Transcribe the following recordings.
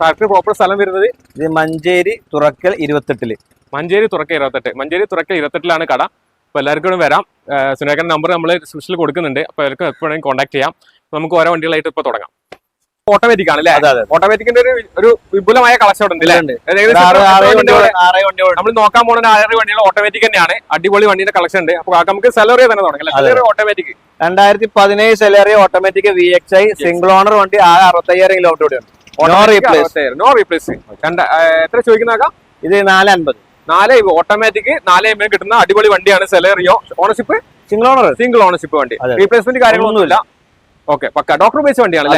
Factory proper സ്ഥലം വരുന്നത്? ഇത് മഞ്ചേരി തുറക്കൽ ഇരുപത്തെട്ടിൽ. മഞ്ചേരി തുറക്കൽ ഇരുപത്തെട്ട്. മഞ്ചേരി തുറക്കൽ ഇരുപത്തെട്ടിലാണ് കട. അപ്പോൾ എല്ലാവർക്കും വരാം. സുനേഖൻ നമ്പർ നമ്മൾ സ്പെഷ്യൽ കൊടുക്കുന്നുണ്ട്. അപ്പോൾ എല്ലാവർക്കും എപ്പോഴും കോൺടാക്ട് ചെയ്യാം. നമുക്ക് ഓരോ വണ്ടികളായിട്ട് ഇപ്പോൾ തുടങ്ങാം. ഓട്ടോമാറ്റിക് ആണ് അല്ലേ? ഓട്ടോമാറ്റിക്കിന്റെ ഒരു ഒരു വിപുലമായ കളക്ഷൻ ഉണ്ട് ഉണ്ട്. നമ്മൾ നോക്കാൻ പോകുന്ന ആറ് വണ്ടികൾ ഓട്ടോമാറ്റിക് തന്നെയാണ്. അടിപൊളി വണ്ടിയുടെ കളക്ഷൻ ഉണ്ട്. അപ്പൊ നമുക്ക് സെലറി തന്നെ തുടങ്ങാം ഓട്ടോമാറ്റിക് രണ്ടായിരത്തി പതിനേഴ് Celerio automatic V X I single owner വണ്ടി ആകെ അറുപത്തയ്യായിരം കിലോമീറ്റർ ഓടിയുണ്ട് നോ റീപ്ലേസ് എത്ര ഇത് നാല് അൻപത് നാല് ഓട്ടോമാറ്റിക് നാല് കിട്ടുന്ന അടിപൊളി വണ്ടിയാണ് Celerio ownership single owner single ownership വണ്ടി. റീപ്ലേസ്മെന്റ് കാര്യങ്ങളൊന്നുമില്ല. ഓക്കെ പക്ക. ഡോക്ടർ ബേസ് വണ്ടിയാണ്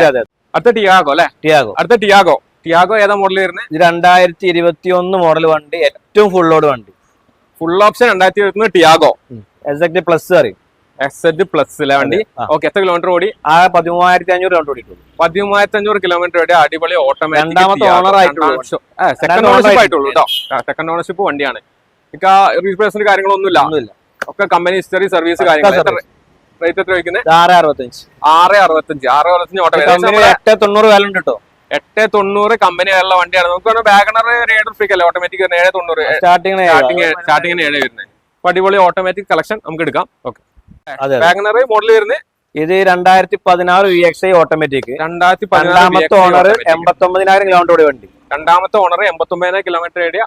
അടുത്ത ടിയാഗോ അല്ലെ? ടിയാഗോ അടുത്ത ടിയാഗോ ടിയാഗോ ഏതാ മോഡൽ വരുന്നത്? ഇത് രണ്ടായിരത്തി ഇരുപത്തി ഒന്ന് മോഡൽ വണ്ടി. ഏറ്റവും ഫുൾ ലോഡ് വണ്ടി. ഫുൾ ഓപ്ഷൻ രണ്ടായിരത്തി ഇരുപത്തി ടിയാഗോ എക്സാക്ട് പ്ലസ് പറയും. എസ് എഡ് പ്ലസ് വണ്ടി. ഓക്കെ എത്ര കിലോമീറ്റർ ഓടി? ആ പതിമൂവായിരത്തി അഞ്ഞൂറ് കിലോമീറ്റർ ഓടിയിട്ടുള്ളൂ. പതിമൂവായിരത്തി അഞ്ഞൂറ് കിലോമീറ്റർ ഓടി അടിപൊളി രണ്ടാമത്തെ ഓണർ ആയിട്ടുള്ളൂ. സെക്കൻഡ് ഓണർഷിപ്പ് ആയിട്ടുള്ളൂ കേട്ടോ സെക്കൻഡ് ഓണർഷിപ്പ് വണ്ടിയാണ്. ഇക്ക റീപ്ലേസ്മെന്റ് കാര്യങ്ങളൊന്നുമില്ല. ഒക്കെ കമ്പനി ഹിസ്റ്ററി സർവീസ് കാര്യങ്ങൾ. റേറ്റ് എത്ര വയ്ക്കുന്നത് ഇത് ആറ് അറുപത്തഞ്ച്. ആറ് അറുപത്തഞ്ച്. ആറ് അറുപത്തഞ്ച് ഓട്ടോ. കമ്പനി എട്ട് തൊണ്ണൂറ് വില ഉണ്ട് കേട്ടോ എട്ട് തൊണ്ണൂറ് വണ്ടിയാണ്. നമുക്ക് വാഗണർ റേഡർ ഫ്രീക്ക് അല്ലേ? ഓട്ടോമാറ്റിക് ഏഴ് തൊണ്ണൂറ്. സ്റ്റാർട്ടിങ് സ്റ്റാർട്ടിങ് സ്റ്റാർട്ടിങ്ങിന് ഏഴ്. വരുന്നത്. അടിപൊളി ഓട്ടോമാറ്റിക് കളക്ഷൻ നമുക്ക് എടുക്കാം. ഓക്കെ വാഗണർ മോഡൽ വരുന്നത് ഇത് രണ്ടായിരത്തി പതിനാറ് വി എക്സ് ഐ ഓട്ടോമാറ്റിക് രണ്ടായിരത്തി രണ്ടാമത്തെ ഓണർ എൺപത്തി ഒമ്പതിനായിരം കിലോമീറ്റർ വണ്ടി. രണ്ടാമത്തെ ഓണർ എൺപത്തി ഒമ്പതിനായിരം കിലോമീറ്റർ ഏടിയ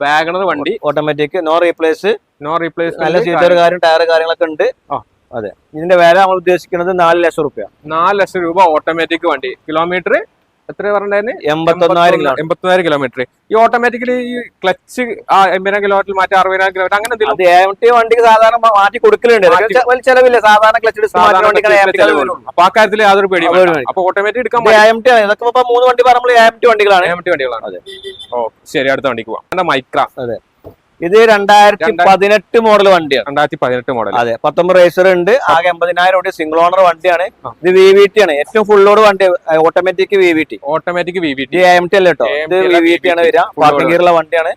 വാഗണർ വണ്ടി automatic no replace no replace നല്ല സീറ്റർ കാര്യം ടയർ കാര്യങ്ങളൊക്കെ ഉണ്ട്. അതെ. ഇതിന്റെ വില നമ്മൾ ഉദ്ദേശിക്കുന്നത് നാല് ലക്ഷം രൂപ നാല് ലക്ഷം രൂപ ഓട്ടോമാറ്റിക് വണ്ടി. കിലോമീറ്റർ എത്ര പറഞ്ഞായിരുന്നു എൺപത്തൊന്നായിരം കിലോമീറ്റർ. ഈ ഓട്ടോമാറ്റിക്കലി ഈ ക്ലച്ച് ആ എൺപതിനായിരം കിലോമീറ്റർ മാറ്റി അറുപതിനായിരം കിലോമീറ്റർ അങ്ങനെ അത് വണ്ടിക്ക് സാധാരണ മാറ്റി കൊടുക്കലുണ്ട്. ചെലവില്ല? സാധാരണ ക്ലച്ച് അപ്പൊ ആ കാര്യത്തിൽ യാതൊരു. പേടി. അപ്പൊ ഓട്ടോമാറ്റിക് എടുക്കാൻ ഇതൊക്കെ മൂന്ന് വണ്ടി പറയുമ്പോൾ വണ്ടികളാണ്. വണ്ടികളാണ്. അതെ. ഓ ശരി അടുത്ത വണ്ടിക്ക് പോവാം. മൈക്ര? ഇത് രണ്ടായിരത്തി പതിനെട്ട് മോഡൽ വണ്ടിയാണ് രണ്ടായിരത്തി പതിനെട്ട് മോഡൽ അതെ പത്തൊമ്പത് റേസർ ഉണ്ട്. ആകെ എൺപതിനായിരം കോടി സിംഗിൾ ഓണർ വണ്ടിയാണ്. ഇത് വി വി ടി ആണ്. ഏറ്റവും ഫുൾ ലോഡ് വണ്ടി. Automatic V V T automatic V V T M T അല്ല കേട്ടോ ഇത് വി വി ടി ആണ് വരിക. പാർക്കിംഗ് ഗിയറുള്ള വണ്ടിയാണ്.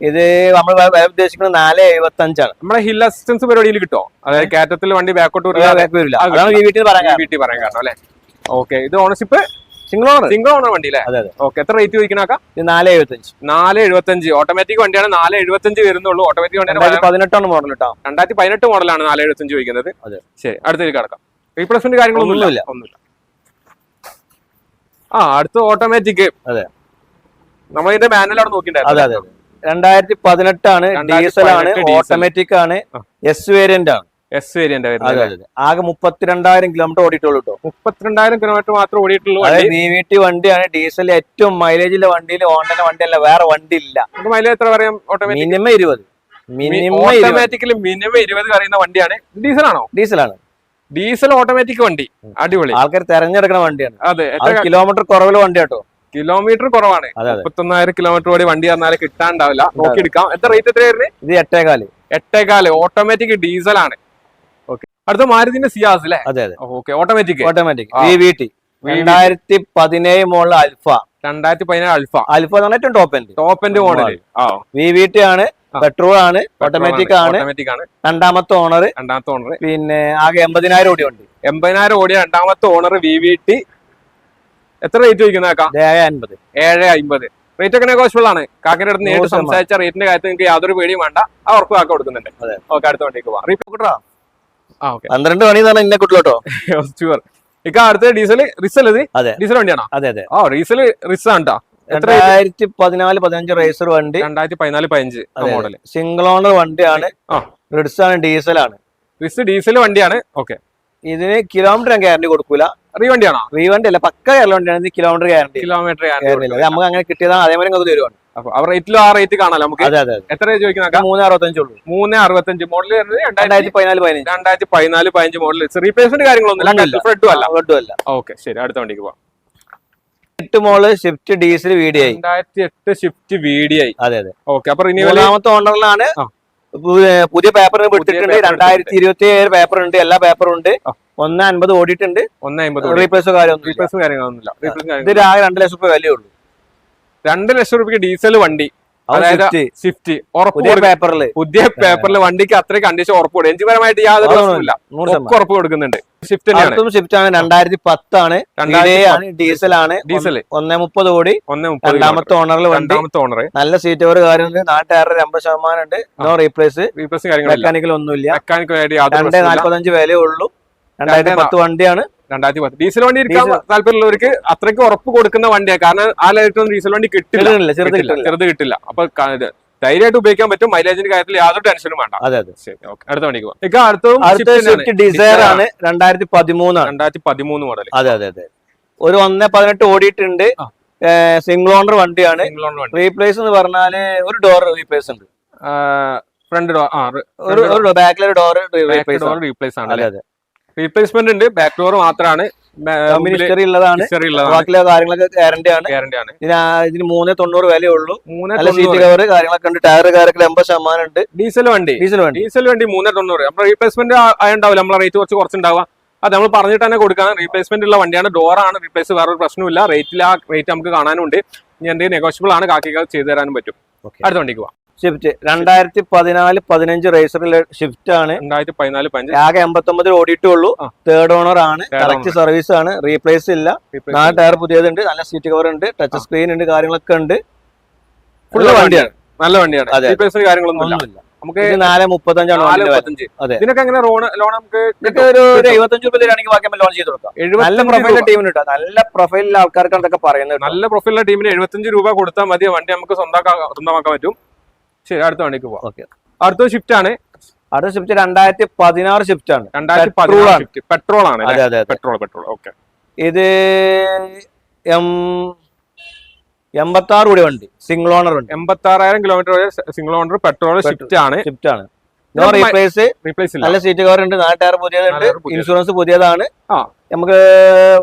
ഇത് നമ്മൾ ഉദ്ദേശിക്കുന്നത് നാല് എഴുപത്തി അഞ്ചാണ് നമ്മുടെ ഹിൽ അസിസ്റ്റൻസ് പരിപാടിയിൽ കിട്ടോ? അതായത് കയറ്റത്തിൽ വണ്ടി ബാക്കോട്ട് വരില്ല. അതാണ് വി വി ടി പറയാൻ കാരണം. അല്ലെ? ഓക്കെ ഇത് ownership single owner single owner വണ്ടി അല്ലേ അതെ അതെ. ഓക്കെ എത്ര റേറ്റ് ചോദിക്കണാക്കാം? നാല് എഴുപത്തി അഞ്ച് നാല് എഴുപത്തഞ്ച് ഓട്ടോമാറ്റിക് വണ്ടിയാണ് നാല് എഴുപത്തഞ്ച് വരുന്നുള്ളൂ ഓട്ടോമാറ്റിക് വണ്ടി വണ്ടിയാണ് പതിനെട്ടാണ് മോഡൽ കേട്ടോ രണ്ടായിരത്തി പതിനെട്ട് മോഡലാണ് നാല് എഴുപത്തഞ്ച് ചോദിക്കുന്നത്. അതെ. ശരി അടുത്തേക്ക് കിടക്കാം. റീപ്ലേസ്മെന്റ് കാര്യങ്ങളൊന്നും ഇല്ല. ഒന്നുമില്ല. ആ അടുത്ത ഓട്ടോമാറ്റിക് അതെ. നമ്മൾ ഇതിന്റെ മാനുവൽ അവിടെ നോക്കിണ്ടായിരുന്നു അതെ അതെ രണ്ടായിരത്തി പതിനെട്ടാണ് ഡീസൽ ആണ് ഓട്ടോമാറ്റിക് ആണ് എസ് വേരിയന്റ് ആണ്. എസ് വേരിയന്റ് വരുന്നത്. ആകെ മുപ്പത്തിരണ്ടായിരം കിലോമീറ്റർ ഓടിയിട്ടുള്ളൂ കേട്ടോ മുപ്പത്തിരണ്ടായിരം കിലോമീറ്റർ മാത്രം ഓടിയിട്ടുള്ളൂ അതായത് വി വി ടി വണ്ടിയാണ് ഡീസൽ ഏറ്റവും മൈലേജിലെ വണ്ടിയിൽ വണ്ടി വണ്ടിയല്ല വേറെ വണ്ടി ഇല്ല മൈലേജ് എത്ര പറയാം? ഓട്ടോമാറ്റിക് മിനിമം ഇരുപത്. മിനിമം ഓട്ടോമാറ്റിക്കലി മിനിമം ഇരുപത് പറയുന്ന വണ്ടിയാണ്. ഡീസൽ ആണോ ഡീസലാണ്. ഡീസൽ ഓട്ടോമാറ്റിക് വണ്ടി. അടിപൊളി. ആൾക്കാർ തെരഞ്ഞെടുക്കുന്ന വണ്ടിയാണ്. അതെ കിലോമീറ്റർ കുറവിൽ വണ്ടി കേട്ടോ കിലോമീറ്റർ കുറവാണ്. മുപ്പത്തൊന്നായിരം കിലോമീറ്റർ ഓടി വണ്ടി പറഞ്ഞാൽ കിട്ടാണ്ടാവില്ല. നോക്കിയെടുക്കാം. എത്ര റേറ്റ് എത്രയായിരുന്നു ഇത് എട്ടേകാൽ. എട്ടേകാൽ. ഓട്ടോമാറ്റിക് ഡീസൽ ആണ് അടുത്ത മാരുതിന്റെ സിയാസ് അല്ലേ അതെ അതെ. Okay. Automatic automatic. V V T രണ്ടായിരത്തി പതിനേഴ് മോളിൽ അൽഫ രണ്ടായിരത്തി പതിനേഴ് അൽഫ. അൽഫ. എന്ന് പറഞ്ഞാൽ ഏറ്റവും top end top end model V V T ആണ് പെട്രോൾ ആണ് ഓട്ടോമാറ്റിക് ആണ്. ഓട്ടോമാറ്റിക് ആണ് രണ്ടാമത്തെ ഓണർ രണ്ടാമത്തെ ഓണർ പിന്നെ ആകെ എൺപതിനായിരം ഓടി ഉണ്ട്. എൺപതിനായിരം ഓടിയ രണ്ടാമത്തെ ഓണർ വി വി ടി എത്ര റേറ്റ് ചോദിക്കുന്നേക്കാം ഏഴ് അൻപത്. ഏഴ് അമ്പത് റേറ്റ് ഒക്കെ നെഗോഷ്യബിൾ ആണ്. കാക്കിന്റെ അടുത്ത് നേരിട്ട് സംസാരിച്ച റേറ്റിന്റെ കാര്യത്തിൽ നിങ്ങൾക്ക് യാതൊരു പേടിയും വേണ്ട. ആ ഉറപ്പ് കാക്ക കൊടുക്കുന്നുണ്ട്. ഓക്കെ അടുത്ത വണ്ടിക്ക് പോവാം. പന്ത്രണ്ട് മണി എന്ന് പറഞ്ഞാൽ ഇന്നെ കിട്ടുള്ളൂ ഷുവർ ഇക്ക അടുത്ത ഡീസൽ റിസൽ ഇത്. ഡീസൽ വണ്ടിയാണോ? അതെ അതെ. ആ ഡീസൽ റിസ് ആണ് രണ്ടായിരത്തി പതിനാല് പതിനഞ്ച് റേസർ വണ്ടി. രണ്ടായിരത്തി പതിനാല് പതിനഞ്ച്. മോഡൽ സിംഗിൾ ഓണർ വണ്ടിയാണ്. റിഡ്സ് ആണ് ഡീസൽ ആണ് റിസ് ഡീസൽ വണ്ടിയാണ്. ഓക്കെ. ഇതിന് കിലോമീറ്റർ ഞാൻ ഗ്യാരണ്ടി കൊടുക്കൂല. റീ വണ്ടിയാണോ? റീ വണ്ടി അല്ല പക്ക കേരള വണ്ടിയാണ്. കിലോമീറ്റർ ഗ്യാരണ്ടി കിലോമീറ്റർ ഗ്യാരണ്ടി നമുക്ക് അങ്ങനെ കിട്ടിയതാണ്. അതേമാതിരി വരുവാണ് തരുവാണ്. അപ്പൊ ആ റേറ്റിലും ആ റേറ്റ് കാണാലോ നമുക്ക്? അതെ അതെ അതെ. എത്ര ചോദിക്കുന്ന മൂന്ന് അറുപത്തഞ്ചുള്ളൂ മൂന്ന് അറുപത്തഞ്ച്. മോഡൽ വരുന്നത് രണ്ടായിരത്തി പതിനാല് പതിനഞ്ച്. രണ്ടായിരത്തി പതിനാല് പതിനഞ്ച് മോഡൽ റീപ്ലേസ്മെന്റ് കാര്യങ്ങളൊന്നും അല്ല. ഫ്ലഡും അല്ല അങ്ങോട്ടും അല്ല. ഓക്കെ ശരി. അടുത്ത വണ്ടിക്ക് പോവാം. എട്ട് മോൾ Swift diesel V D I രണ്ടായിരത്തി എട്ട് ഷിഫ്റ്റ് വി ഡി ഐ അതെ അതെ. ഓക്കെ അപ്പൊ ഇനി മൂന്നാമത്തെ ഓണറിലാണ്. പുതിയ പേപ്പർ വിട്ടിട്ടുണ്ട് രണ്ടായിരത്തി ഇരുപത്തി ഏഴ് പേപ്പർ ഉണ്ട്. എല്ലാ പേപ്പറും ഉണ്ട്. ഒന്ന് അൻപത് ഓടിയിട്ടുണ്ട്. ഒന്ന് അമ്പത് റീപ്ലേസ് കാര്യമൊന്നും റീപ്ലേസ് കാര്യങ്ങളൊന്നുമില്ല. ഇല്ല ഇത് ആകെ രണ്ട് ലക്ഷം രൂപ വിലയുള്ളൂ രണ്ട് ലക്ഷം രൂപയ്ക്ക് ഡീസൽ വണ്ടി. അതായത് സ്വിഫ്റ്റ് പേപ്പറിൽ പുതിയ പേപ്പറിൽ വണ്ടിക്ക് അത്രയും കണ്ടീഷൻ ഉറപ്പ് കൊടുക്കും. എഞ്ചിപരമായിട്ട് യാതൊരു പ്രശ്നമില്ല ഉറപ്പ് കൊടുക്കുന്നുണ്ട്. സ്വിഫ്റ്റ് സ്വിഫ്റ്റ് ആണ്. രണ്ടായിരത്തി പത്താണ് ഡീസൽ ആണ്. ഡീസൽ ഒന്നേ മുപ്പത് കോടി. ഒന്ന് മുപ്പത് രണ്ടാമത്തെ ഓണറിൽ രണ്ടാമത്തെ ഓണർ നല്ല സീറ്റ് ഓവർ കാര്യമുണ്ട് നാട്ടുകാരുടെ അമ്പത് ശതമാനം ഉണ്ട്. നോ റീപ്ലേസ് റീപ്ലേസ് മെക്കാനിക്കൽ ഒന്നുമില്ല. മെക്കാനിക്കൽ രണ്ടേ നാല്പത്തഞ്ച് വിലയേ ഉള്ളൂ. രണ്ടായിരത്തി പത്ത് വണ്ടിയാണ്. രണ്ടായിരത്തി പത്ത്. ഡീസൽ വണ്ടി ഇരിക്കാൻ താല്പര്യമുള്ളവർക്ക് അത്രയ്ക്ക് ഉറപ്പ് കൊടുക്കുന്ന വണ്ടിയാണ്. കാരണം ആ ലൈറ്റൊന്നും ഡീസൽ വണ്ടി കിട്ടില്ല. ചെറുത് കിട്ടില്ല. അപ്പൊ ധൈര്യമായിട്ട് ഉപയോഗിക്കാൻ പറ്റും. മൈലേജിന്റെ കാര്യത്തിൽ യാതൊരു ടെൻഷനും വേണ്ട. അതെ അതെ. അടുത്ത ഇക്ക അടുത്തതും അടുത്ത ഡിസയർ ആണ് രണ്ടായിരത്തി പതിമൂന്ന് രണ്ടായിരത്തി പതിമൂന്ന് മോഡൽ അതെ അതെ അതെ. ഒരു ഒന്നേ പതിനെട്ട് ഓടിയിട്ടുണ്ട്. സിംഗിൾ ഓണർ വണ്ടിയാണ്. വണ്ടി. റീപ്ലേസ് എന്ന് പറഞ്ഞാൽ ഒരു ഡോർ റീപ്ലേസ് ഉണ്ട്. ഫ്രണ്ട് ഡോർ ഒരു ബാക്കിലൊരു ഡോർ റീപ്ലേസ് ആണ്. അതെ അതെ. റീപ്ലേസ്മെന്റ് ഉണ്ട്. ബാക്ക് ഡോർ മാത്രമാണ് മിനിസ്റ്ററി ഉള്ളതാണ്. ഉള്ളതാണ്. ബാക്കിയുള്ള കാര്യങ്ങളൊക്കെ ഗ്യാരണ്ടി ആണ്. ഗ്യാരണ്ടി ആണ്. ഇതിന് ആ- ഇതിന് മൂന്ന് തൊണ്ണൂറ് വിലയേ മൂന്ന് സീറ്റ് കവർ കാര്യങ്ങളൊക്കെ ഉണ്ട്. ടയർ എൺപത് ശതമാനം ഉണ്ട്. ഡീസൽ വണ്ടി. ഡീസൽ വണ്ടി. ഡീസൽ വണ്ടി മൂന്ന് തൊണ്ണൂറ്. നമ്മൾ റീപ്ലേസ്മെന്റ് ആയുണ്ടാവില്ല നമ്മളെ റേറ്റ് കുറച്ച് കുറച്ചുണ്ടാവുക അത് നമ്മൾ പറഞ്ഞിട്ട് തന്നെ കൊടുക്കാം റീപ്ലേസ്മെന്റ് ഉള്ള വണ്ടിയാണ്. ഡോറാണ് റീപ്ലേസ് വേറൊരു പ്രശ്നമില്ല റേറ്റിൽ ആ റേറ്റ് നമുക്ക് കാണാനുണ്ട്. ഇനി എന്തെങ്കിലും നെഗോഷ്യബിൾ ആണ്. കാക്കികൾ ചെയ്തു തരാനും പറ്റും. അടുത്ത വണ്ടിക്ക് പോവാം. ഷിഫ്റ്റ്. രണ്ടായിരത്തി പതിനാല് പതിനഞ്ച് റേസറിലെ ഷിഫ്റ്റ് ആണ് രണ്ടായിരത്തി പതിനാല് ആകെ എൺപത്തൊമ്പതിൽ ഓടിയിട്ടുള്ളൂ. തേർഡ് ഓണർ ആണ്. കറക്റ്റ് സർവീസ് ആണ്. റീപ്ലേസ് ഇല്ല. നാല് ടയർ പുതിയതുണ്ട്. നല്ല സീറ്റ് കവർ ഉണ്ട്. ടച്ച് സ്ക്രീൻ ഉണ്ട്. കാര്യങ്ങളൊക്കെ ഉണ്ട്. നല്ല വണ്ടിയാണ്. നല്ല വണ്ടിയാണ്. റീപ്ലേസ്മെന്റ് കാര്യങ്ങളൊന്നും നമുക്ക് നാല് മുപ്പത്തഞ്ചാണ്. ഇതിനൊക്കെ എങ്ങനെ ലോൺ നമുക്ക് ഒരു എഴുപത്തഞ്ച് ബാക്കി ലോൺ ചെയ്ത് കൊടുക്കാം. നല്ല പ്രൊഫൈലിലെ ടീമിന് കിട്ടാം. നല്ല പ്രൊഫൈലിലെ ആൾക്കാർക്ക് പറയുന്നത് നല്ല പ്രൊഫൈലുള്ള ടീമിന് എഴുപത്തഞ്ച് രൂപ കൊടുത്താൽ മതി. വണ്ടി നമുക്ക് സ്വന്തമാക്കാൻ സ്വന്തമാക്കാൻ പറ്റും. ശരി അടുത്ത വണ്ടിക്ക് പോവാം. ഓക്കെ. അടുത്ത ഷിഫ്റ്റ് ആണ്. അടുത്ത ഷിഫ്റ്റ് രണ്ടായിരത്തി പതിനാറ് ഷിഫ്റ്റ് ആണ്. രണ്ടായിരത്തി പതിനാറ് പെട്രോൾ ആണ് അതെ അതെ പെട്രോൾ പെട്രോൾ ഓക്കെ ഇത് എം എൺപത്തി ആറ് കൂടി വണ്ടി. സിംഗിൾ ഓണർ ഉണ്ട്. എൺപത്തി ആറായിരം കിലോമീറ്റർ വരെ സിംഗിൾ ഓണർ പെട്രോൾ ഷിഫ്റ്റ് ആണ്. ഷിഫ്റ്റ് ആണ്. റീപ്ലേസ് റീപ്ലേസ് നല്ല സീറ്റ് കവർ ഉണ്ട്. നാല് ടയർ പുതിയതുണ്ട്. ഇൻഷുറൻസ് പുതിയതാണ്. നമുക്ക്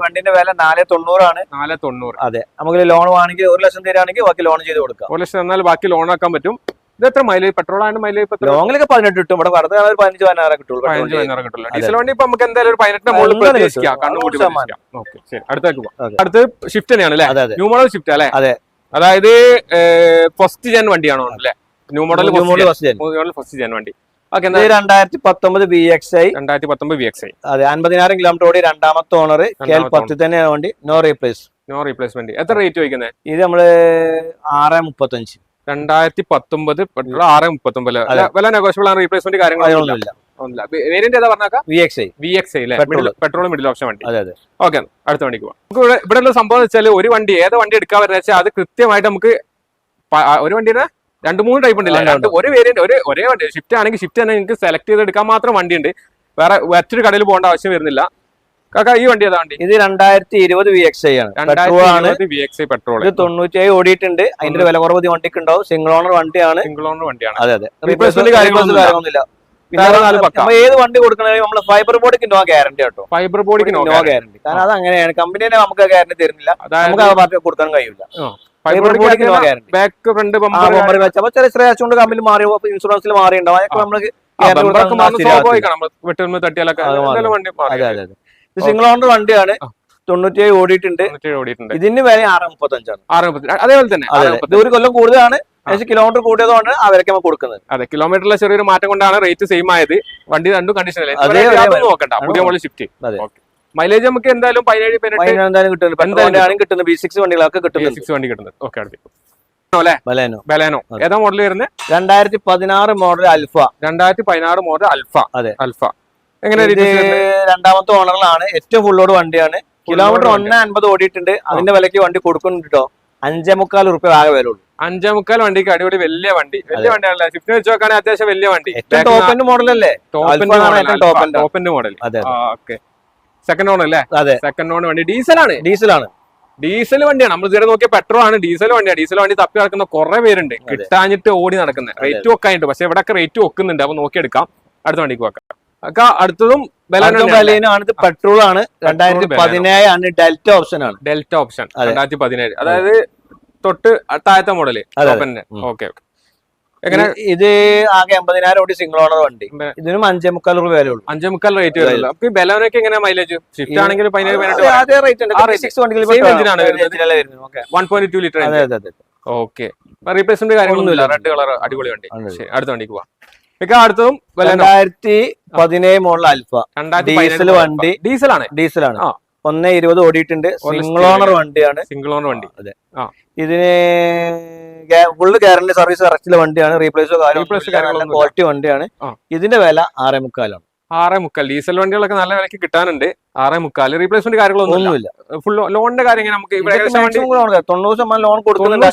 വണ്ടിന്റെ വില നാല് തൊണ്ണൂറാണ്. നാല് തൊണ്ണൂറ്. അതെ. നമുക്ക് ലോൺ വാങ്ങി ഒരു ലക്ഷം തരാണെങ്കിൽ ബാക്കി ലോൺ ചെയ്ത് കൊടുക്കാം. ഒരു ലക്ഷം തന്നാൽ ബാക്കി ലോൺ ആക്കാൻ പറ്റും. ഇത് എത്ര മൈലേജ് പെട്രോൾ ആണ് മൈലേജ്? ലോങ്ങിലൊക്കെ പതിനെട്ട് കിട്ടും. ഇവിടെ വെറുതെ ഒരു പതിനഞ്ച് പതിനാറ് കിട്ടുള്ളൂ പതിനഞ്ച്. പതിനാറ് കിട്ടുള്ളൂ. ഡീസൽ വണ്ടി ഇപ്പൊ നമുക്ക് എന്തായാലും ഒരു പതിനെട്ടിന് മുകളിൽ പ്രതീക്ഷിക്കാം ഓക്കെ ശരി. അടുത്തേക്ക്. അടുത്ത് ഷിഫ്റ്റ് തന്നെയാണ് അല്ലേ? ന്യൂ മോഡൽ ഷിഫ്റ്റ് അല്ലേ? അതെ. അതായത് ഫസ്റ്റ് ജെൻ വണ്ടിയാണോ അല്ലേ? ന്യൂ മോഡൽ ഫസ്റ്റ് ജെൻ വണ്ടി. രണ്ടായിരത്തി പത്തൊമ്പത് ബി എക്സ് ഐ രണ്ടായിരത്തി പത്തൊമ്പത് ബി എക്സ് ഐ അതെ അൻപതിനായിരം കിലോമീറ്റർ ഓടി രണ്ടാമത്തെ ഓണർ കെ എൽ പത്ത് തന്നെയാണ് വണ്ടി. നോ റീപ്ലേസ് നോ റീപ്ലേസ്മെന്റ് എത്ര റേറ്റ് വയ്ക്കുന്നത് ഇത് നമ്മൾ ആറ് മുപ്പത്തഞ്ച്. രണ്ടായിരത്തി പത്തൊമ്പത് പെട്ടുള്ള ആറ് മുപ്പത്തൊമ്പത്. വില നെഗോഷ്യബിൾ ആണ് റീപ്ലേസ്മെന്റ് കാര്യങ്ങളൊന്നുമില്ല വേരിയന്റ് ഏതാ പറഞ്ഞാൽ V X I V X I Petrol. Petrol middle option വണ്ടി. ഓക്കെ അടുത്ത വണ്ടിക്ക് പോകാം നമുക്ക് ഇവിടെ ഇവിടെ ഉള്ള സംഭവം വെച്ചാൽ ഒരു വണ്ടി ഏത് വണ്ടി എടുക്കാൻ വരുന്ന വെച്ചാൽ അത് കൃത്യമായിട്ട് നമുക്ക് ഒരു വണ്ടിയുടെ രണ്ട് മൂന്ന് ടൈപ്പ് ഉണ്ടല്ലേ? ഒരു വേരിയന്റ് ഒരു ഒരേ വണ്ടി. ഷിഫ്റ്റ് ആണെങ്കിൽ ഷിഫ്റ്റ് തന്നെ നിങ്ങൾക്ക് സെലക്ട് ചെയ്ത് എടുക്കാൻ മാത്രം വണ്ടിയുണ്ട്. വേറെ മറ്റൊരു കടയിൽ പോകേണ്ട ആവശ്യം വരുന്നില്ല. കാക്ക ഈ വണ്ടി ഏതാ വണ്ടി? ഇത് രണ്ടായിരത്തി ഇരുപത് വി എക്സ് ഐ ആണ്. പെട്രോൾ ഇത് തൊണ്ണൂറ്റേഴ് ഓടിയിട്ടുണ്ട്. അതിന്റെ വില കുറവ് വണ്ടിക്ക് ഉണ്ടാവും സിംഗിൾ ഓണർ വണ്ടിയാണ്. സിംഗിൾ ഓണർ വണ്ടിയാണ്. അതെ അതെ. കാര്യങ്ങളൊന്നുമില്ല. ഏത് വണ്ടി കൊടുക്കണമെങ്കിൽ നമ്മൾ ഫൈബർ ബോഡിക്ക് നോ ഗ്യാരണ്ടി കേട്ടോ ഫൈബർ ബോഡിക്ക് നോ ഗ്യാരണ്ടി കാരണം അത് അങ്ങനെയാണ്. കമ്പനി തന്നെ നമുക്ക് ഗ്യാരണ്ടി തരുന്നില്ല. നമുക്ക് ആ പാർട്ടി കൊടുക്കാൻ കഴിയില്ല. ഫൈബർ ഫൈബർ ബോഡിക്ക് no guarantee back front bumper വെച്ചപ്പോ ചെറിയ ചെറിയ കൊണ്ട് കമ്പനി മാറി ഇൻഷുറൻസിൽ മാറിയിട്ടുണ്ടാവും അതൊക്കെ നമ്മൾ വെട്ടുമ്പോൾ തട്ടിയാലൊക്കെ അത് മാറും. എന്തായാലും വണ്ടി സിംഗിൾ ഓണർ വണ്ടിയാണ്. തൊണ്ണൂറ്റിയേഴ് ഓടിയിട്ടുണ്ട്. ഇതിന് വില ആറ് മുപ്പത്തഞ്ചാണ്. ആറ് മുപ്പത്തി അതേപോലെ തന്നെ. ഇത് ഒരു കൊല്ലം കൂടുതലാണ്. കിലോമീറ്റർ കൂടിയതുകൊണ്ട് അവരൊക്കെ നമ്മൾ കൊടുക്കുന്നത്. അതെ കിലോമീറ്ററിലെ ചെറിയൊരു മാറ്റം കൊണ്ടാണ് റേറ്റ് സെയിം ആയത്. വണ്ടി രണ്ടും യാതൊന്നും നോക്കണ്ട. പുതിയ. Model shift. മൈലേജ് നമുക്ക് എന്തായാലും പതിനേഴ് പതിനെട്ട് കിട്ടുന്നത് പതിനെട്ടാണ് കിട്ടുന്നത്. ബി സിക്സ് വണ്ടികളൊക്കെ കിട്ടുന്നത് സിക്സ് വണ്ടി കിട്ടുന്നത്. ഓക്കെ അടുത്ത്. അല്ലേ? ബലേനോ. ബലേനോ. ഏതാ മോഡൽ വരുന്നത്? രണ്ടായിരത്തി പതിനാറ് മോഡൽ അൽഫ രണ്ടായിരത്തി പതിനാറ് മോഡൽ അൽഫ അതെ. അൽഫ രണ്ടാമത്തെ ഓണറിലാണ്. ഏറ്റവും ഫുൾ ലോഡ് വണ്ടിയാണ്. കിലോമീറ്റർ ഒന്ന് അൻപത് ഓടിയിട്ടുണ്ട്. അതിന്റെ വിലക്ക് വണ്ടി കൊടുക്കുന്നുണ്ട് കേട്ടോ അഞ്ചേ മുക്കാൽ റുപ്യ ആകെ വില ഉള്ളൂ അഞ്ചേ മുക്കാൽ വണ്ടിക്ക് അടിപൊളി വലിയ വണ്ടി. വലിയ. വണ്ടിയാണല്ലേ? ഷിഫ്റ്റ് വെച്ച് നോക്കുകയാണെങ്കിൽ അത്യാവശ്യം വലിയ വണ്ടി. ടോപ്പിന്റെ അല്ലേ? ടോപ്പിന്റെ മോഡൽ ഓക്കെ സെക്കൻഡ് ഓൺ അല്ലേ? അതെ. സെക്കൻഡ് ഓൺ വണ്ടി. ഡീസലാണ് ഡീസലാണ് ഡീസൽ വണ്ടിയാണ്. നമ്മൾ ഇതുവരെ നോക്കിയ പെട്രോൾ ആണ്. ഡീസൽ വണ്ടിയാണ്. ഡീസൽ വണ്ടി തപ്പി നടക്കുന്ന കുറെ പേരുണ്ട്. കിട്ടാഞ്ഞിട്ട് ഓടി നടക്കുന്നത് റേറ്റ് വെക്കാനായിട്ട് പക്ഷെ ഇവിടെ റേറ്റ് വെക്കുന്നുണ്ട്. അപ്പൊ നോക്കിയെടുക്കാം. അടുത്ത വണ്ടിക്ക് വെക്കാം അക്ക അടുത്തതും ബലാനോ ആണ് ഇത് പെട്രോൾ ആണ് രണ്ടായിരത്തി. പതിനേഴ് ആണ് ഡെൽറ്റ ഓപ്ഷൻ ആണ്. Delta option. രണ്ടായിരത്തി പതിനേഴ് അതായത് തൊട്ട് താഴത്തെ മോഡൽ. Okay okay. എങ്ങനെ? ഇത് ആകെ എൺപതിനായിരം കോടി സിംഗിൾ ഓണർ വണ്ടി. ഇതിനും അഞ്ചേ മുക്കാൽ രൂപ വില ഉള്ളൂ അഞ്ചേ മുക്കാൽ റേറ്റ് വരുള്ളൂ അപ്പൊ ബലോനൊക്കെ എങ്ങനെ മൈലേജ് സ്വിഫ്റ്റ് ആണെങ്കിൽ പതിനേഴ് അതെ, rate one point two litre okay replacement കാര്യങ്ങളൊന്നുമില്ല. റെഡ് കളർ അടിപൊളി വണ്ടി. അടുത്ത വണ്ടിക്ക് പോവാം. അടുത്തതും രണ്ടായിരത്തി പതിനേഴ് മോഡൽ അൽഫ ഡീസൽ വണ്ടി. ഡീസലാണ്. ഡീസലാണ്. ഒന്ന് ഇരുപത് ഓടിയിട്ടുണ്ട്. സിംഗിൾ ഓണർ വണ്ടിയാണ്. സിംഗിൾ ഓണർ വണ്ടി. അതെ. ഇതിന് ഫുള്ള് ഗ്യാരണ്ടി സർവീസ് കറക്റ്റിലെ വണ്ടിയാണ്. റീപ്ലേസ് Replace കാര്യം ക്വാളിറ്റി വണ്ടിയാണ്. ഇതിന്റെ വില ആറേ മുക്കാലാണ്. ആറേ മുക്കാൽ. ഡീസൽ വണ്ടികളൊക്കെ നല്ല വിലക്ക് കിട്ടാനുണ്ട്. ആറേ മുക്കാൽ. റീപ്ലേസ്മെന്റ് കാര്യങ്ങളൊന്നുമില്ല. ഇല്ല ഫുൾ ലോണിന്റെ കാര്യം നമുക്ക്. തൊണ്ണൂറ് ശതമാനം ലോൺ കൊടുക്കുന്നുണ്ട്.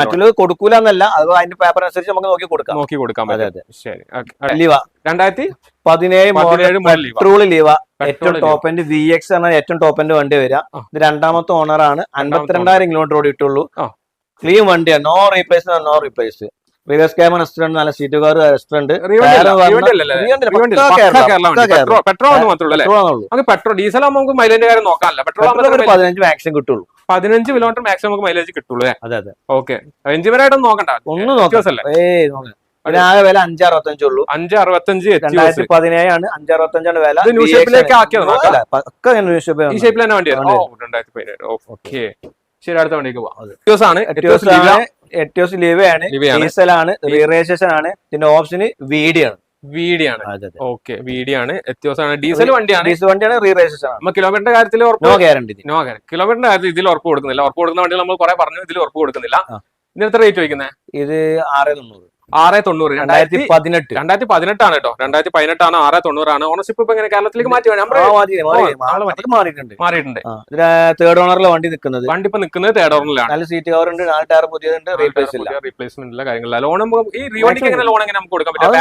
മറ്റുള്ളത് കൊടുക്കൂല എന്നല്ല. അത് അതിന്റെ പേപ്പർ അനുസരിച്ച് നമുക്ക് നോക്കി കൊടുക്കാം. നോക്കി കൊടുക്കാം ശരി. ലീവ. രണ്ടായിരത്തി പതിനേഴ്. Petrol Liva. ഏറ്റവും. ടോപ്പ് എൻഡ് വി എക്സ് എന്ന ഏറ്റവും ടോപ്പ് എൻഡ് വണ്ടി വരിക. ഇത് രണ്ടാമത്തെ ഓണറാണ് അൻപത്തിരണ്ടായിരം കിലോമീറ്റർ ഓടിയിട്ടുള്ളൂ. ഇട്ടുള്ളൂ ക്ലീൻ വണ്ടിയാണ് no replace no replace reverse camera restaurant നല്ല സീറ്റുകാർ റെസ്റ്റോറന്റ്. പെട്രോൾ പെട്രോൾ ഡീസൽ ആകുമ്പോൾ നമുക്ക് മൈലേജ് കാര്യം നോക്കാനല്ല പെട്രോൾ പതിനഞ്ച് മാക്സിമം കിട്ടുള്ളൂ. പതിനഞ്ച് കിലോമീറ്റർ മാക്സിമം നമുക്ക് മൈലേജ് കിട്ടുള്ളൂ അതെ അതെ. ഓക്കെ എഞ്ചിനീയറായിട്ടൊന്നും നോക്കണ്ട. ഒന്നും നോക്കാം. ഇതിനാകെ വില അഞ്ച് അറുപത്തഞ്ച് രണ്ടായിരത്തി പതിനേഴാണ്. അഞ്ച് അറുപത്തഞ്ചാണ് വില. ഇത് ഷേപ്പിലേക്ക് പക്ക ന്യൂ ഷേപ്പ് ഈ ഷേപ്പിൽ തന്നെ ഓക്കെ ശരി അടുത്ത വണ്ടിക്ക് പോവാം. ആണ്. എറ്റിയോസ് ആണ് ലിവയാണ് ആണ്. റീറേഷൻ ആണ് പിന്നെ ഓപ്ഷന് വീഡിയോ ആണ് വീഡി ആണ് അതെ അതെ. ഓക്കെ വീഡിയാണ്. ആണ് ഡീസൽ വണ്ടിയാണ്. ഡീസൽ വണ്ടിയാണ് റീറേഷൻ ആണ് കിലോമീറ്ററിന്റെ കാര്യത്തിൽ ഉറപ്പ് നോ ഗ്യാരണ്ടി. No guarantee. കിലോമീറ്ററിന്റെ കാര്യത്തിൽ ഇതിൽ ഉറപ്പ് കൊടുക്കുന്നില്ല. ഉറപ്പ് കൊടുക്കുന്ന വണ്ടികൾ നമ്മൾ കുറെ പറഞ്ഞു ഇതിൽ ഉറപ്പ് കൊടുക്കുന്നില്ല. ഇതിന് എത്ര റേറ്റ് വയ്ക്കുന്നത് ഇത് ആറ് തൊണ്ണൂറ് ആറ് തൊണ്ണൂറ്. രണ്ടായിരത്തി പതിനെട്ട്. രണ്ടായിരത്തി പതിനെട്ടാണ് കേട്ടോ. രണ്ടായിരത്തി പതിനെട്ടാണ് ആറ് തൊണ്ണൂറാണ്. ഓണർഷിപ്പ് ഇപ്പൊ ഇങ്ങനെ കേരളത്തിലേക്ക് മാറ്റി മാറിയിട്ടുണ്ട്. മാറിയിട്ടുണ്ട്. തേർഡ് ഓണറിലെ വണ്ടി നിൽക്കുന്നത് വണ്ടി ഇപ്പൊ നിൽക്കുന്നത് തേർഡ് ഓണറിലാണ് സീറ്റ് കവർ ഉണ്ട് നാല് ടയർ പുതിയതുണ്ട് റീപ്ലേസ് ഇല്ല. റീപ്ലേസ്മെന്റ് ഇല്ല കാര്യങ്ങളില്ല. ലോൺ ഈ റീവണ്ടിക്ക് എങ്ങനെ ലോൺ എങ്ങനെ നമുക്ക് കൊടുക്കാൻ പറ്റും?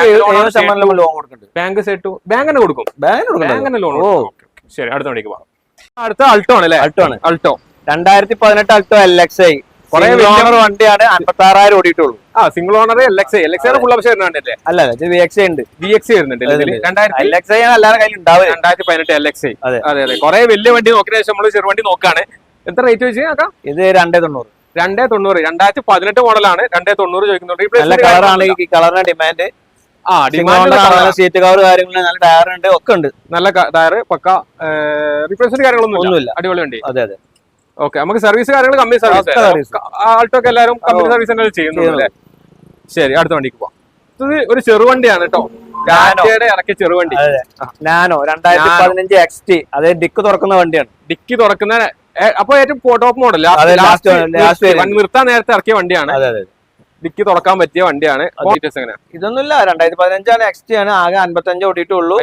ലോൺ കൊടുക്കുന്നുണ്ട്. ബാങ്ക് സെറ്റ് ബാങ്ക് തന്നെ കൊടുക്കും. ബാങ്കിന് ലോൺ. ശരി അടുത്ത വണ്ടിക്ക് പോകാം. അടുത്ത അൾട്ടോ ആണ് അല്ലേ? അൾട്ടോ ആണ്. അൾട്ടോ രണ്ടായിരത്തി പതിനെട്ട് അൾട്ടോ എൽ എക്സ് ഐ കുറെ വണ്ടിയാണ് അൻപത്തി ആറായിരം ഓടിയിട്ടുള്ളൂ. ആ single owner L X L X full option വരുന്നുണ്ടല്ലേ അല്ല ഇത് വി എക്സ് ഉണ്ട്. വി എക്സ് വരുന്നുണ്ട് ഇതിൽ എൽ എക്സ് ആണ് എല്ലാവരുടെ കയ്യിൽ ഉണ്ടാവുക. രണ്ടായിരത്തി പതിനെട്ട് എൽ എക്സ് അതെ. അതെ കുറെ വലിയ വണ്ടി നോക്കിയ ശേഷം നമ്മൾ ചെറുവണ്ടി നോക്കാണ്. എത്ര റേറ്റ് വെച്ച് നോക്കാം ഇത് രണ്ടേ തൊണ്ണൂറ്. രണ്ടേ തൊണ്ണൂറ്. രണ്ടായിരത്തി പതിനെട്ട് മോഡലാണ് രണ്ടേ തൊണ്ണൂറ് ചോദിക്കുന്നുണ്ട്. കളറാണ് ഈ ഡിമാൻഡ് ആ ഡിമാൻഡ് സീറ്റ് കവർ കാര്യങ്ങൾ നല്ല ടയർ ഉണ്ട് ഒക്കെ ഉണ്ട്. നല്ല ടയർ പക്ക റീപ്ലേസ്മെന്റ് കാര്യങ്ങളൊന്നും ഒന്നുമില്ല. അടിപൊളി വണ്ടി. അതെ അതെ. ഓക്കെ നമുക്ക് സർവീസ് കാര്യങ്ങൾ കമ്പനി സർവീസ് ആൾട്ടോ ഒക്കെ എല്ലാവരും കമ്പനി. സർവീസ് തന്നെ ചെയ്യുന്നുണ്ട് ചെയ്യുന്നു. അല്ലേ? ശരി അടുത്ത വണ്ടിക്ക് പോവാം. ഇത് ഒരു ചെറുവണ്ടിയാണ് കേട്ടോ ടാറ്റയുടെ ഇറക്കിയ ചെറുവണ്ടി. നാനോ രണ്ടായിരത്തി പതിനഞ്ച് എക്സ് ടി അതെ ഡിക്ക് തുറക്കുന്ന വണ്ടിയാണ്. ഡിക്കി തുറക്കുന്ന അപ്പൊ ഏറ്റവും ടോപ്പ് മോഡൽ നിർത്താൻ നേരത്തെ ഇറക്കിയ വണ്ടിയാണ്. ഡിക്കി തുറക്കാൻ പറ്റിയ വണ്ടിയാണ്. ഇതൊന്നുമില്ല രണ്ടായിരത്തി പതിനഞ്ചാണ് എക്സ്റ്റി ആണ് ആകെ അമ്പത്തഞ്ച് ഓടിയിട്ടുള്ളൂ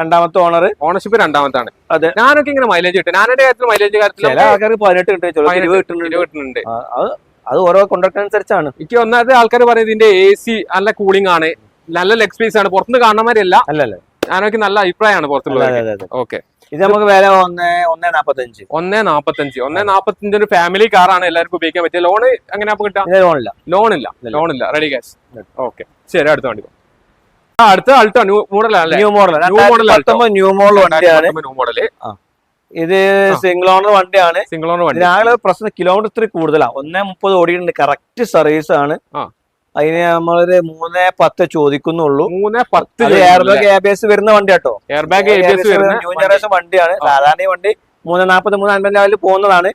രണ്ടാമത്തെ ഓണർ ഓണർഷിപ്പ് രണ്ടാമത്താണ്. അതെ. ഞാനൊക്കെ ഇങ്ങനെ മൈലേജ് കിട്ടും. ഞാനെന്റെ കാര്യത്തിൽ മൈലേജ് കാര്യത്തിൽ ആൾക്കാർക്ക് പതിനെട്ട് കിട്ടുന്നുണ്ട്. അത് ഓരോ കൊണ്ടനുസരിച്ചാണ് അനുസരിച്ചാണ്. എനിക്ക് ഒന്നാമത് ആൾക്കാർ പറയുന്നത് ഇതിന്റെ എ സി നല്ല കൂളിംഗ് ആണ്. നല്ല ലെഗ് സ്പേസ് ആണ്. പുറത്തുനിന്ന് കാണുന്നമാരല്ല അല്ലല്ലേ. ഞാനൊക്കെ നല്ല അഭിപ്രായമാണ് പുറത്തുള്ളത് ഓക്കെ ഇത് നമുക്ക് വില ഒന്ന് ഒന്നേ നാപ്പത്തഞ്ച്. ഒന്നേ നാപ്പത്തഞ്ച്. ഒന്നേ നാപ്പത്തഞ്ച് ഒരു ഫാമിലി കാറാണ് എല്ലാവർക്കും ഉപയോഗിക്കാൻ പറ്റിയ. ലോണ് അങ്ങനെ അപ്പൊ കിട്ടാം ലോണില്ല ലോണില്ല ലോൺ. ലോൺ ഇല്ല. Ready cash. ഓക്കെ ശരി അടുത്ത വണ്ടി. അടുത്ത Alto new model new model new model new model വണ്ടിയാണ്. ന്യൂ മോഡൽ ഇത് സിംഗിൾ ഓണർ വണ്ടിയാണ്. സിംഗിൾ ഓണർ വണ്ടി. ഞങ്ങൾ പ്രശ്നം കിലോമീറ്റർ കൂടുതലാണ് ഒന്നേ മുപ്പത് ഓടിയിട്ടുണ്ട്. കറക്റ്റ് സർവീസ് ആണ്. ആ. അതിന് നമ്മളൊരു മൂന്ന് പത്ത് ചോദിക്കുന്നുള്ളൂ. മൂന്ന് പത്ത് airbag air bag A B S വരുന്ന വണ്ടി കേട്ടോ. Air bag A B S new generation വണ്ടിയാണ്. സാധാരണ ഈ വണ്ടി മൂന്ന് നാൽപ്പത് മൂന്ന് അൻപത് ലെവലിൽ പോകുന്നതാണ്.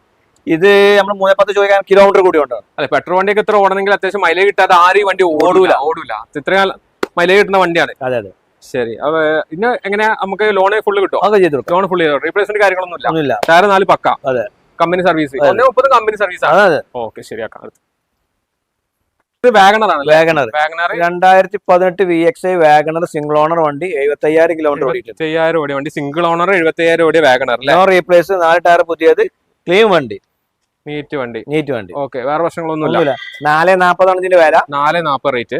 ഇത് നമ്മൾ മൂന്ന് പത്ത് ചോദിക്കാൻ കിലോമീറ്റർ കൂടി ഉണ്ട്. അതെ പെട്രോൾ വണ്ടിയൊക്കെ എത്ര ഓടണമെങ്കിൽ അത്യാവശ്യം മൈലേജ് കിട്ടാതെ ആരും ഈ വണ്ടി ഓടൂല ഓടൂല. ഇത്രയും മൈലേജ് കിട്ടുന്ന വണ്ടിയാണ്. അതെ അതെ. ശരി. അപ്പൊ ഇന്ന് എങ്ങനെ നമുക്ക് ലോൺ ഫുള്ള് കിട്ടും? അതെ ചെയ്തു ലോൺ ഫുള്ള് റീപ്ലേസ്മെന്റ് കാര്യങ്ങളൊന്നും ഇല്ല ടയർ നാല് പക്ക. അതെ. കമ്പനി സർവീസ് മുപ്പത് കമ്പനി സർവീസ് ആണ് ഓക്കെ ശരിയാക്കാം. വാഗണർ രണ്ടായിരത്തി പതിനെട്ട് V X I WagonR single owner വണ്ടി എഴുപത്തി അയ്യായിരം കിലോമീറ്റർ ഓടിയിട്ടുണ്ട്. എഴുപത്തയ്യായിരം വണ്ടി. സിംഗിൾ ഓണർ എഴുപത്തയ്യായിരം ഓടി വാഗണർ നോ റീപ്ലേസ് നാല് ടയർ പുതിയത് ക്ലീൻ വണ്ടി. നീറ്റ് വണ്ടി. നീറ്റ് വണ്ടി. ഓക്കെ വേറെ പ്രശ്നങ്ങളൊന്നുമില്ല. ഇല്ല നാല് നാപ്പതാണ് ഇതിന്റെ വില. നാല് നാപ്പത് റേറ്റ്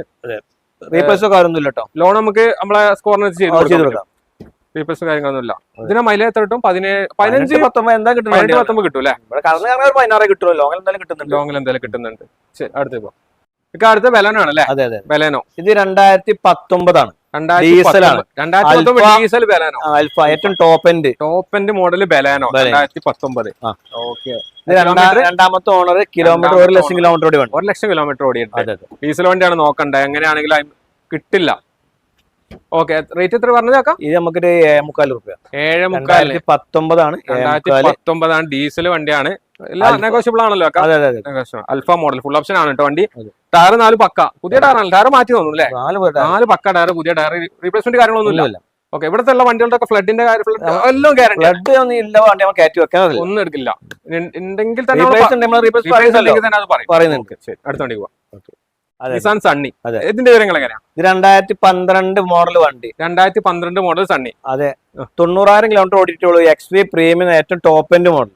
റീപ്ലേസോ കാര്യമൊന്നുമില്ല കേട്ടോ ലോൺ നമുക്ക് നമ്മളെ സ്കോറിന് ചെയ്ത് കാര്യങ്ങളൊന്നും ഇല്ല കൊടുക്കാം. റീപ്ലേസ് കാര്യങ്ങളൊന്നുമില്ല. ഇതിന് മൈലേജ് എത്ര കിട്ടും? പതിനേഴ് പതിനഞ്ച് പത്തൊമ്പത് എന്താ കിട്ടുന്നത് പതിനെട്ട് പത്തൊമ്പത് കിട്ടും അല്ലേ കടന്നു കയറുന്ന പതിനാറ് കിട്ടുമല്ലോ ലോങ്ങിൽ എന്തായാലും കിട്ടുന്നുണ്ട്. ലോങ്ങിൽ എന്തായാലും കിട്ടുന്നുണ്ട്. ശരി അടുത്ത് പോ ഇപ്പൊ അടുത്ത ബെലനോ ആണല്ലേ അതെ അതെ. ബെലനോ? ഇത് രണ്ടായിരത്തി പത്തൊമ്പതാണ് ഏറ്റവും top end top end model Baleno. രണ്ടായിരത്തി പത്തൊമ്പത് ഓക്കെ. രണ്ടാമത്തെ ഓണർ കിലോമീറ്റർ ഒരു ലക്ഷം കിലോമീറ്റർ ഓടി ഒരു ലക്ഷം കിലോമീറ്റർ അതെ ഡീസൽ വണ്ടിയാണ് നോക്കണ്ടത് എങ്ങനെയാണെങ്കിലും കിട്ടില്ല. ഓക്കെ റേറ്റ് എത്ര പറഞ്ഞത് ഇത് നമുക്കൊരു ഏഴ് മുക്കാൽ റുപ്യ. ഏഴ് മുക്കാൽ പത്തൊമ്പതാണ് പത്തൊമ്പതാണ് ഡീസൽ വണ്ടിയാണ്. എല്ലാം. നെഗോഷ്യബിൾ ആണല്ലോ. അൽഫ മോഡൽ ഫുൾ ഓപ്ഷൻ ആണ് കേട്ടോ വണ്ടി. ടയർ നാല് പക്ക. പുതിയ ടയറാണ് ടയർ മാറ്റി തോന്നുന്നു അല്ലേ? നാല് പക്ക ടയർ പുതിയ ടയർ റീപ്ലേസ്മെന്റ് കാര്യങ്ങളൊന്നും ഇല്ല ഓക്കെ ഇവിടുത്തെ ഉള്ള വണ്ടികളുടെ ഫ്ലഡിന്റെ കാര്യം എല്ലാം ഗ്യാരണ്ടി ഒന്നും ഇല്ല വണ്ടി നമ്മൾ കയറ്റി വെക്കാറില്ല ഒന്നും എടുക്കില്ല. ഉണ്ടെങ്കിൽ തന്നെ പറയുന്നുണ്ട് ശരി. അടുത്ത വണ്ടി പോവാം. Nissan Sunny. ഇതിന്റെ വിവരങ്ങൾ എങ്ങനെയാണ് ഇത് രണ്ടായിരത്തി പന്ത്രണ്ട് മോഡൽ വണ്ടി. രണ്ടായിരത്തി പന്ത്രണ്ട് മോഡൽ സണ്ണി അതെ. തൊണ്ണൂറായിരം കിലോമീറ്റർ ഓടിയിട്ടുള്ളൂ എക്സ് വി പ്രീമിയം ഏറ്റവും top end model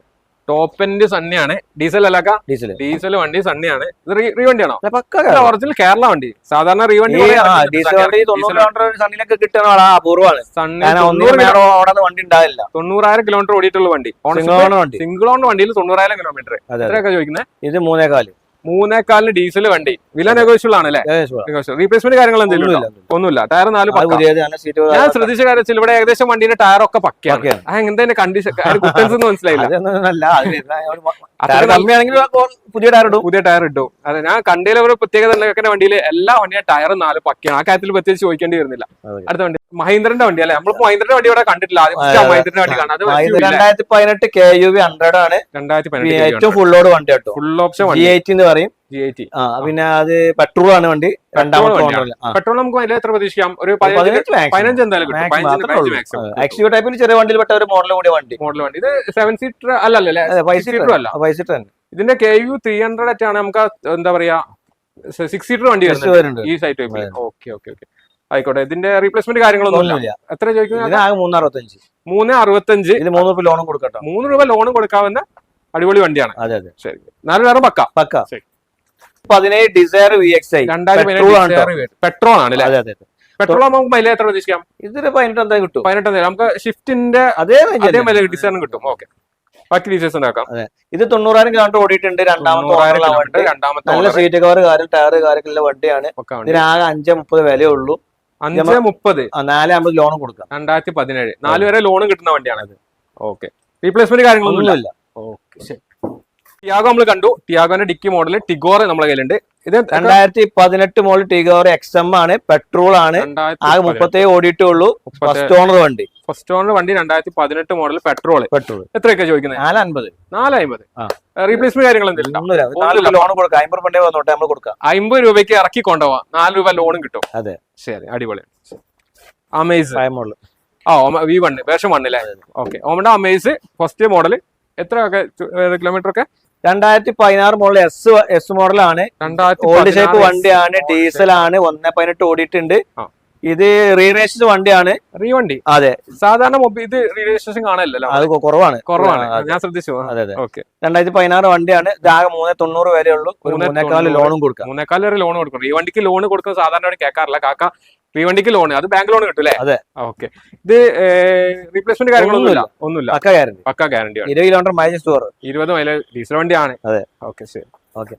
top end സണ്ണിയാണ്. Diesel അല്ലാക്ക ഡീസൽ. ഡീസൽ വണ്ടി സണ്ണിയാണ്. ഇത് റീ റീ വണ്ടിയാണോ? പക്ക ഒറിജിനൽ കേരള വണ്ടി. സാധാരണ റീവണ്ടി സണ്ണിലൊക്കെ അപൂർവമാണ് വണ്ടി ഉണ്ടാവില്ല. തൊണ്ണൂറായിരം കിലോമീറ്റർ ഓടിയിട്ടുള്ള വണ്ടി. സിംഗിൾ ഓൺ വണ്ടിയിൽ തൊണ്ണൂറായിരം കിലോമീറ്റർ. എത്രയൊക്കെ ചോദിക്കുന്നത് ഇത് മൂന്നേകാൽ. മൂന്നേക്കാലിന് ഡീസൽ വണ്ടി. വില നെഗോഷ്യബിൾ ആണ് അല്ലേ? റീപ്ലേസ്മെന്റ് കാര്യങ്ങൾ എന്തെങ്കിലും ഒന്നുമില്ല ടയർ നാല് ഞാൻ ശ്രദ്ധിച്ച കാര്യത്തിൽ ഇവിടെ ഏകദേശം വണ്ടിന്റെ ടയർ ഒക്കെ പക്കയാണ്. കണ്ടീഷൻ കുട്ടൻസ് മനസ്സിലായില്ല. പുതിയ ടയർ ഇടും. പുതിയ ടയർ ഇട്ടു അതെ ഞാൻ കണ്ടതിലെ ഒരു പ്രത്യേകത വണ്ടിയിൽ എല്ലാ വണ്ടിയും ടയർ നാല് പക്കയാണ്. ആ കാര്യത്തിൽ പ്രത്യേകിച്ച് ചോദിക്കേണ്ടി വരുന്നില്ല. അടുത്ത വണ്ടി. മഹീന്ദ്രന്റെ വണ്ടി അല്ലെ? നമ്മളിപ്പോ മഹീന്ദ്രന്റെ വണ്ടി ഇവിടെ കണ്ടിട്ടില്ല. മഹീന്ദ്രന്റെ വണ്ടി കാണാം. രണ്ടായിരത്തി പതിനെട്ട് കെ യു വി ഹൺഡ്രഡ് ആണ്. രണ്ടായിരത്തി ഏറ്റവും ഫുൾ ലോഡ് വണ്ടി കേട്ടോ. ഫുൾ ഓപ്ഷൻ ജി എയ്റ്റി എന്ന് പറയും. ജി ഐ ആ പിന്നെ അത് പെട്രോൾ ആണ് വണ്ടി. രണ്ടാമത്തെ പെട്രോൾ നമുക്ക് അതിൽ എത്ര പ്രതീക്ഷിക്കാം? ഒരു പതിനഞ്ച് എന്തായാലും എക്സ്യൂ ടൈപ്പിൽ ചെറിയ വണ്ടിയിൽ പെട്ട ഒരു മോഡൽ കൂടിയ വണ്ടി. മോഡൽ വണ്ടി. ഇത് സെവൻ സീറ്റർ അല്ലല്ലേ? ഫൈവ് സീറ്റർ അല്ല. അല്ല സീറ്റർ തന്നെ. ഇതിന്റെ കെ യു ത്രീ ഹൺഡ്രഡ് ആണ് നമുക്ക് എന്താ പറയാ സിക്സ് സീറ്റർ വണ്ടി വരുന്നത് ഈ സൈറ്റ്. ഓക്കെ ഓക്കെ ഓക്കെ ആയിക്കോട്ടെ. ഇതിന്റെ റീപ്ലേസ്മെന്റ് കാര്യങ്ങളൊന്നും ഇല്ല. എത്ര ചോദിക്കുന്നത് മൂന്ന് അറുപത്തഞ്ച്. മൂന്ന് രൂപ ലോണും കൊടുക്കട്ടോ. മൂന്ന് രൂപ ലോൺ കൊടുക്കാവുന്ന അടിപൊളി വണ്ടിയാണ്. അതെ അതെ. ശരി. നാല് പേരും പക്ക. പക്ക. പതിനേഴ് ഡിസയർ വി എക്സ് ഐ രണ്ടായിരം പെട്രോൾ ആണ് അതെ അതെ പെട്രോൾ നമുക്ക് മൈലേജ് എത്ര പ്രതീക്ഷിക്കാം ഇതിന് പതിനെട്ട് എന്താ കിട്ടും. പതിനെട്ട് എന്തായാലും. നമുക്ക് ഷിഫ്റ്റിന്റെ അതേ അതേ? മൈലേജ് ഡിസൈനും കിട്ടും. ഓക്കെ. ബാക്കി ഡീറ്റെയിൽസ് ഉണ്ടാക്കാം. ഇത് തൊണ്ണൂറായിരം കിലോമീറ്റർ ഓടിയിട്ടുണ്ട്. രണ്ടാമത്തെ രണ്ടാമത്തെ നല്ല സീറ്റ് കവർ കാര്യം ടയർ കാര്യമൊക്കെ വണ്ടിയാണ്. ഇതിനാകെ അഞ്ചേ മുപ്പത് വിലയേ ഉള്ളൂ. അഞ്ച് മുപ്പത്. നാല് ലോൺ കൊടുക്കാം. രണ്ടായിരത്തി പതിനേഴ്. നാല് വരെ ലോൺ കിട്ടുന്ന വണ്ടിയാണ് ഓക്കെ. റീപ്ലേസ്മെന്റ് കാര്യങ്ങളൊന്നും ഇല്ല ഓക്കെ. ശരി. ടിയാഗോ നമ്മൾ കണ്ടു. ടിയാഗോന്റെ ഡിക്കി മോഡൽ ടിഗോർ നമ്മുടെ കയ്യിലുണ്ട്. ഇത് രണ്ടായിരത്തി പതിനെട്ട് മോഡൽ ടിഗോർ എക്സ് എം ആണ്. പെട്രോൾ ആണ്. ആകെ മുപ്പത്തേഴ് ഓടിയിട്ടേ ഉള്ളൂ. ഫസ്റ്റ് ഓണർ വണ്ടി. ഫസ്റ്റ് ഓണർ വണ്ടി രണ്ടായിരത്തി പതിനെട്ട് മോഡൽ പെട്രോൾ പെട്രോൾ എത്രയൊക്കെ ചോദിക്കുന്നത്? നാല് അൻപത് നാല് അമ്പത്. റീപ്ലേസ്മെന്റ് കാര്യങ്ങൾ എന്തെങ്കിലും അമ്പത് രൂപയ്ക്ക് ഇറക്കി കൊണ്ടുപോവാം. നാല് രൂപ ലോണും കിട്ടും. അതെ. ശരി അടിപൊളി. അമേസ് മോഡൽ ആ വി വൺ വേഷം വണ്ണില്ലേ ഓക്കെ ഓമന്റെ അമേസ് ഫസ്റ്റ് മോഡൽ എത്ര ഒക്കെ കിലോമീറ്റർ ഒക്കെ? രണ്ടായിരത്തി പതിനാറ് മോഡൽ എസ് എസ് മോഡലാണ്. ഓൾഡ് ഷേപ്പ് വണ്ടിയാണ് ഡീസൽ ആണ് ഒന്നേ പതിനെട്ട് ഓടിയിട്ടുണ്ട്. ഇത് റീറേഷൻ വണ്ടിയാണ്. റീ വണ്ടി? അതെ. സാധാരണ ഇത് റീറേഷൻ കാണാനില്ലല്ലോ അത് കുറവാണ്. കുറവാണ്. ഞാൻ ശ്രദ്ധിച്ചു. അതെ അതെ. ഓക്കെ. രണ്ടായിരത്തി പതിനാറ് വണ്ടിയാണ് ആകെ മൂന്ന് തൊണ്ണൂറ് വരെ ഉള്ളൂ ഒരു മൂന്നേക്കാൽ ലോണും കൊടുക്കാം. മൂന്നേക്കാൾ വരെ ലോൺ കൊടുക്കും ഈ വണ്ടിക്ക് ലോൺ കൊടുക്കുന്നത് സാധാരണ കേൾക്കാറില്ല കാക്ക റീ വണ്ടിക്ക് ലോൺ അത് ബാങ്ക് ലോൺ കിട്ടും അല്ലേ അതെ. ഓക്കെ ഇത് റീപ്ലേസ്മെന്റ് കാര്യങ്ങളൊന്നുമില്ല. ഒന്നുമില്ല. പക്ക ഗ്യാരണ്ടി പക്ക ഗ്യാരണ്ടി ഇരുപത് കിലോമീറ്റർ മൈലേജ് സ്റ്റോർ ഇരുപത് മൈലേജ് ഡീസൽ വണ്ടിയാണ്. അതെ. ഓക്കെ ശരി. ഓക്കെ